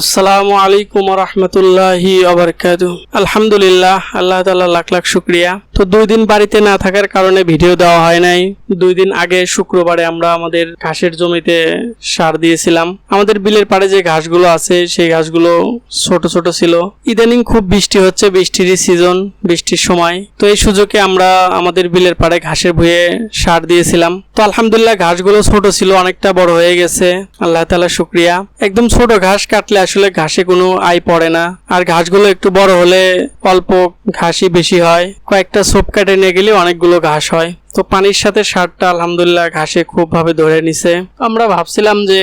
আসসালামু আলাইকুম রহমতুল্লাহি আবরকাত আলহামদুলিল্লাহ আল্লাহ তাল্লাহ লাখ লাখ শুক্রিয়া। তো দুই দিন বাড়িতে না থাকার কারণে ভিডিও দেওয়া হয় নাই। দুই দিন আগে শুক্রবারে আমরা আমাদের ঘাসের জমিতে সার দিয়েছিলাম। আমাদের বিলের পাড়ে যে ঘাসগুলো আছে, সেই ঘাসগুলো ছোট ছোট ছিল। ইদানিং খুব বৃষ্টি হচ্ছে বৃষ্টিরই সিজন বৃষ্টির সময়। তো এই সুযোগে আমরা আমাদের বিলের পাড়ে ঘাসের ভুঁয়ে সার দিয়েছিলাম। তো আলহামদুলিল্লাহ ঘাসগুলো ছোট ছিল, অনেকটা বড় হয়ে গেছে। আল্লাহ তাআলা শুক্রিয়া। একদম ছোট ঘাস কাটলে আসলে ঘাসে কোনো আয় পড়ে না। আর ঘাসগুলো একটু বড় হলে অল্প ঘাসই বেশি হয়। কয়েকটা সোপ কাটে নিয়ে গেলে অনেকগুলো ঘাস হয়। তো পানির সাথে সারটা আলহামদুলিল্লাহ ঘাসে খুব ভাবে ধরে নিছে। আমরা ভাবছিলাম যে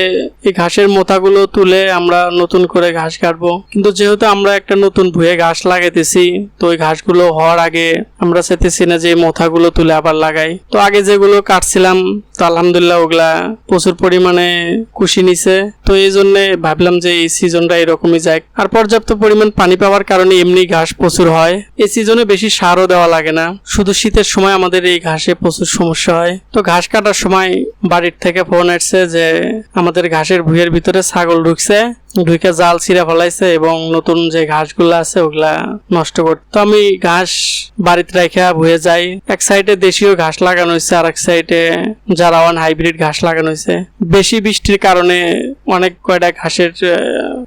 এই ঘাসের মোথাগুলো তুলে আমরা নতুন করে ঘাস কাটবো। কিন্তু যেহেতু আমরা একটা নতুন ভুয়ে ঘাস লাগাইতেছি, তো ওই ঘাসগুলো হওয়ার আগে আমরা চাইতেছি না যে মোথাগুলো তুলে আবার লাগাই। তো আগে যেগুলো কাটছিলাম, তো আলহামদুলিল্লাহ ওগুলা প্রচুর পরিমাণে কুশি নিছে। তো এই জন্য ভাবলাম যে এই সিজনটা এরকমই যায় আর পর্যাপ্ত পরিমাণ পানি পাওয়ার কারণে এমনি ঘাস প্রচুর হয়। এই সিজনে বেশি সারও দেওয়া লাগে না। শুধু শীতের সময় আমাদের এই ঘাসে প্রচুর সমস্যা হয়। তো ঘাস কাটার সময় বাড়ির থেকে ফোন আসছে যে আমাদের ঘাসের ভুঁইয়ের ভিতরে ছাগল ঢুকছে, ঢুকে জাল ছিঁড়ে ফেলাইছে এবং নতুন যে ঘাসগুলো আছে ওগুলা নষ্ট করতে তো আমি ঘাস বাড়িতে রেখে ভুয়ে যাই। এক সাইডে দেশীয় ঘাস লাগানো হয়েছে আর এক সাইডে জারাওয়ান হাইব্রিড ঘাস লাগানো হয়েছে বেশি বৃষ্টির কারণে অনেক কয়টা ঘাসের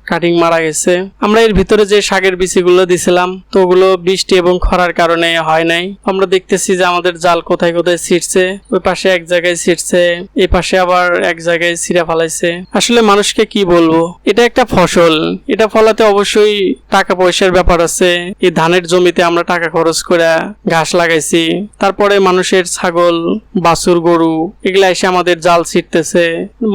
কাটিং মারা গেছে। আমরা এর ভিতরে যে শাকের বিচিগুলো দিছিলাম, তো ওগুলো বৃষ্টি এবং খরার কারণে হয় নাই। আমরা দেখতেছি যে আমাদের জাল কোথায় কোথায় ছিটছে ওই পাশে এক জায়গায় ছিটছে এই পাশে আবার এক জায়গায় ছিঁড়ে ফেলাইছে। আসলে মানুষকে কি বলব? এটা একটা ফসল। এটা ফলাতে অবশ্যই টাকা পয়সার ব্যাপার আছে। এই ধানের জমিতে আমরা টাকা খরচ করে ঘাস লাগাইছি। তারপরে মানুষের ছাগল, বাছুর, গরু, এগুলা এসে আমাদের জাল ছিটতেছে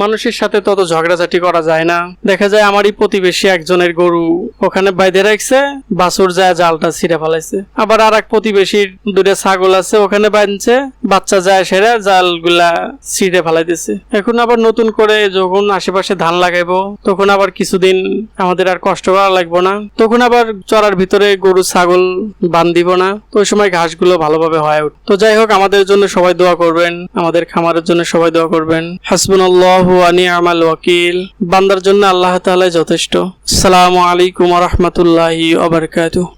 মানুষের সাথে তত ঝগড়াঝাটি করা যায় না। দেখা যায় আমারই প্রতিবেশী একজনের গরু ওখানে বাইরে রাখছে, বাছুর যায় জালটা ছিঁড়ে ফেলাইছে। আবার আর এক প্রতিবেশীর দুটো ছাগল আছে, ওখানে বাঁধছে বাচ্চা যায় সেরা জালগুলা ছিঁড়ে ফেলাইতেছে। এখন আবার নতুন করে যখন আশেপাশে ধান লাগাইবো, তখন আবার কিছুদিন আমাদের আর কষ্ট করা লাগবো না। তখন আবার চড়ার ভিতরে গরু, ছাগল বান দিব না। তো ওই সময় ঘাসগুলো ভালোভাবে হয় উঠে। তো যাই হোক, আমাদের জন্য সবাই দোয়া করবেন। আমাদের খামারের জন্য সবাই দোয়া করবেন। হাসবুন আল্লাহ আনি আমাল ওয়াকিল। বান্দার জন্য আল্লাহ তাআলা যথেষ্ট আসসালামু আলাইকুম রহমতুল্লাহি ওবরকাতুহ